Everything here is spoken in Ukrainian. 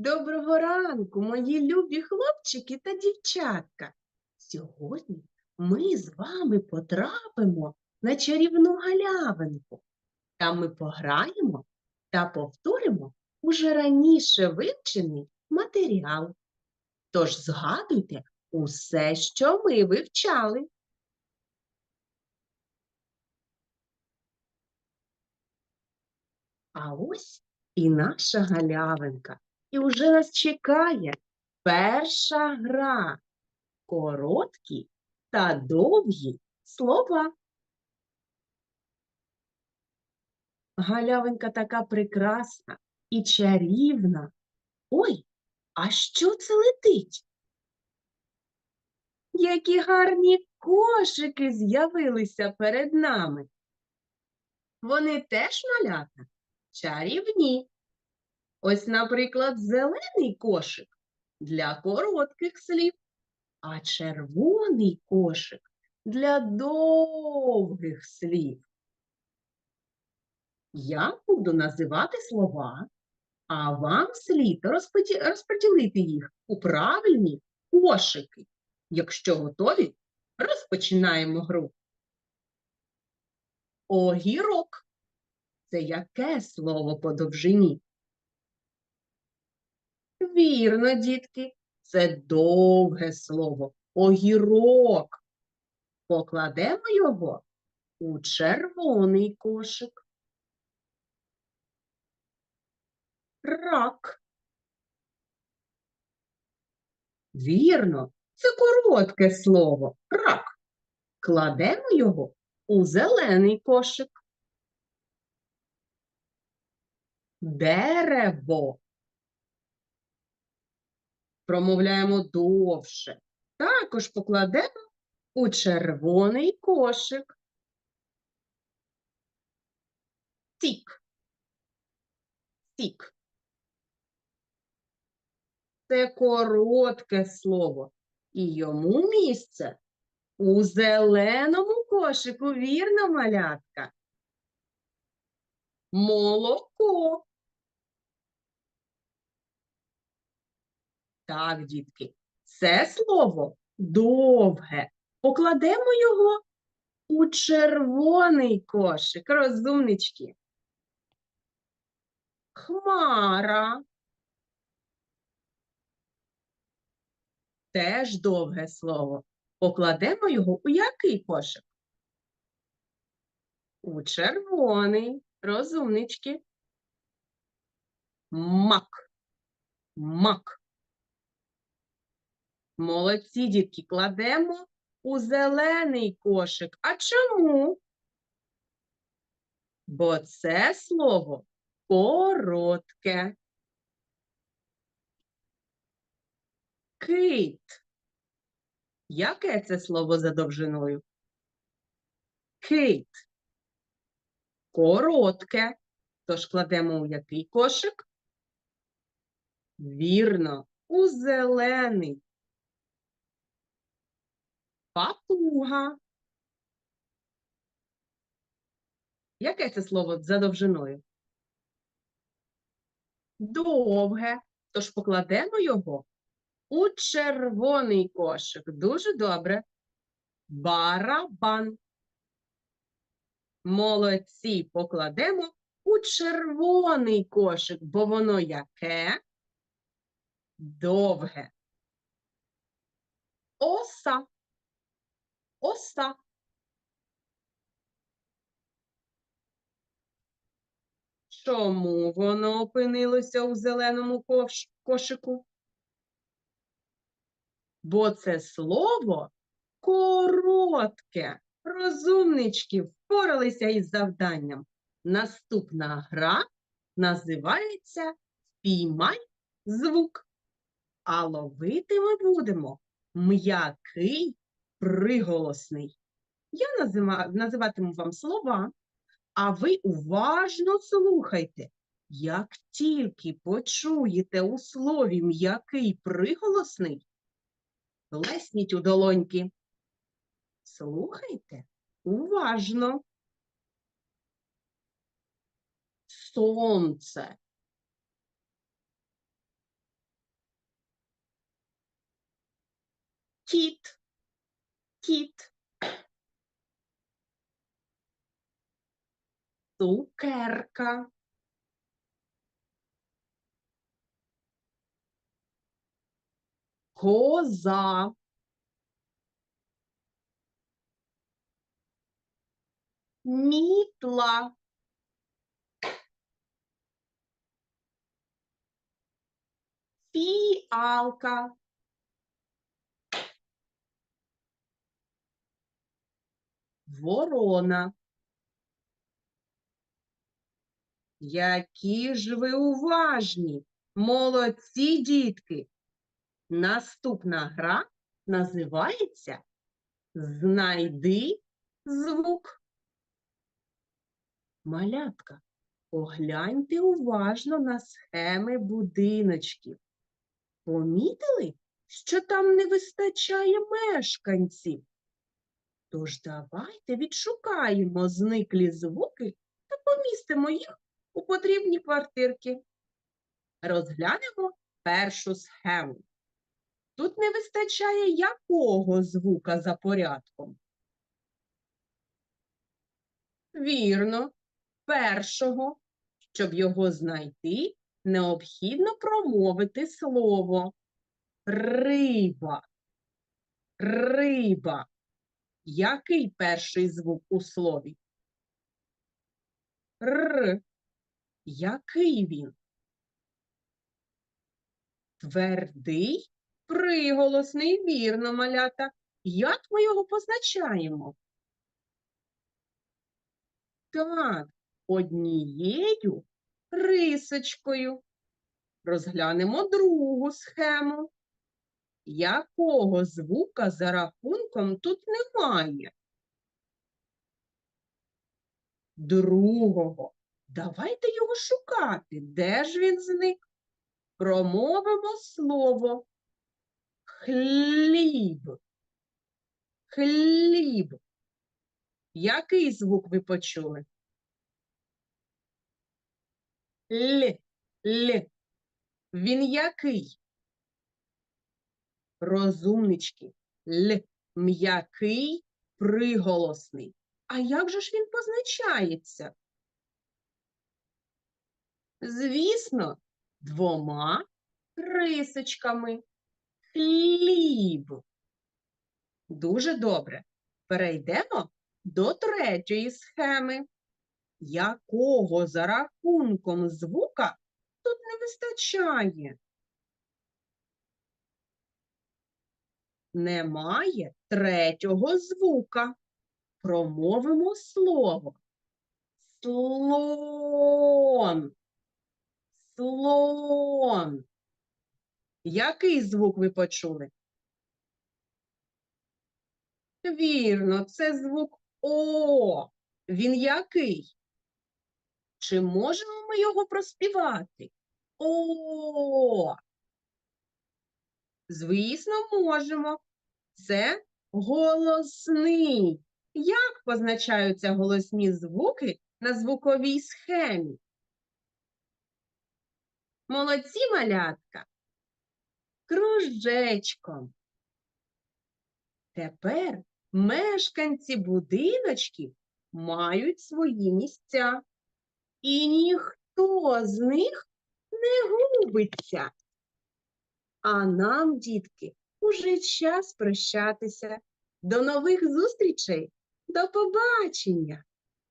Доброго ранку, мої любі хлопчики та дівчатка. Сьогодні ми з вами потрапимо на чарівну галявинку. Там ми пограємо та повторимо уже раніше вивчений матеріал. Тож згадуйте усе, що ми вивчали. А ось і наша галявинка. І вже нас чекає перша гра. Короткі та довгі слова. Галявинка така прекрасна і чарівна. Ой, а що це летить? Які гарні кошики з'явилися перед нами. Вони теж малята чарівні. Ось, наприклад, зелений кошик для коротких слів, а червоний кошик для довгих слів. Я буду називати слова, а вам слід розподілити їх у правильні кошики. Якщо готові, розпочинаємо гру. Огірок. Це яке слово по довжині? Вірно, дітки, це довге слово. Огірок. Покладемо його у червоний кошик. Рак. Вірно, це коротке слово. Рак. Кладемо його у зелений кошик. Дерево. Промовляємо довше. Також покладемо у червоний кошик. Тік. Тік. Це коротке слово. І йому місце у зеленому кошику, вірно, малятка. Молоко. Так, дітки, це слово довге. Покладемо його у червоний кошик, розумнички. Хмара. Теж довге слово. Покладемо його у який кошик? У червоний. Розумнички. Мак. Мак. Молодці, дітки, кладемо у зелений кошик. А чому? Бо це слово коротке. Кит. Яке це слово за довжиною? Кит. Коротке. Тож кладемо у який кошик? Вірно, у зелений. Папуга. Яке це слово за довжиною? Довге. Тож покладемо його у червоний кошик. Дуже добре. Барабан. Молодці. Покладемо у червоний кошик, бо воно яке? Довге. Оса. Оса. Чому воно опинилося у зеленому кош- кошику? Бо це слово коротке. Розумнички впоралися із завданням. Наступна гра називається Впіймай звук. А ловити ми будемо м'який приголосний. Я називатиму вам слова, а ви уважно слухайте. Як тільки почуєте у слові м'який приголосний, плесніть у долоньки. Слухайте уважно. Сонце. Кіт кіт. Цукерка. Коза. Мітла. Фіалка. Ворона. Які ж ви уважні, молодці дітки. Наступна гра називається Знайди звук. Малятка, погляньте уважно на схеми будиночків. Помітили, що там не вистачає мешканців? Тож давайте відшукаємо зниклі звуки та помістимо їх у потрібні квартирки. Розглянемо першу схему. Тут не вистачає якого звука за порядком? Вірно, першого. Щоб його знайти, необхідно промовити слово риба. Риба. Який перший звук у слові? Р. Який він? Твердий, приголосний, вірно, малята. Як ми його позначаємо? Так, однією рисочкою. Розглянемо другу схему. Якого звука за рахунком тут немає? Другого. Давайте його шукати. Де ж він зник? Промовимо слово хліб. Хліб. Який звук ви почули? Л. Л. Він який? Розумнички. Л. М'який, приголосний. А як же ж він позначається? Звісно, двома рисочками. Хліб. Дуже добре. Перейдемо до третьої схеми. Якого за рахунком звука тут не вистачає? Немає третього звука. Промовимо слово. Слон. Слон. Який звук ви почули? Вірно, це звук О. Він який? Чи можемо ми його проспівати? О. Звісно, можемо. Це голосний. Як позначаються голосні звуки на звуковій схемі? Молодці малятка. Кружечком. Тепер мешканці будиночків мають свої місця, і ніхто з них не губиться. А нам, дітки, уже час прощатися. До нових зустрічей. До побачення!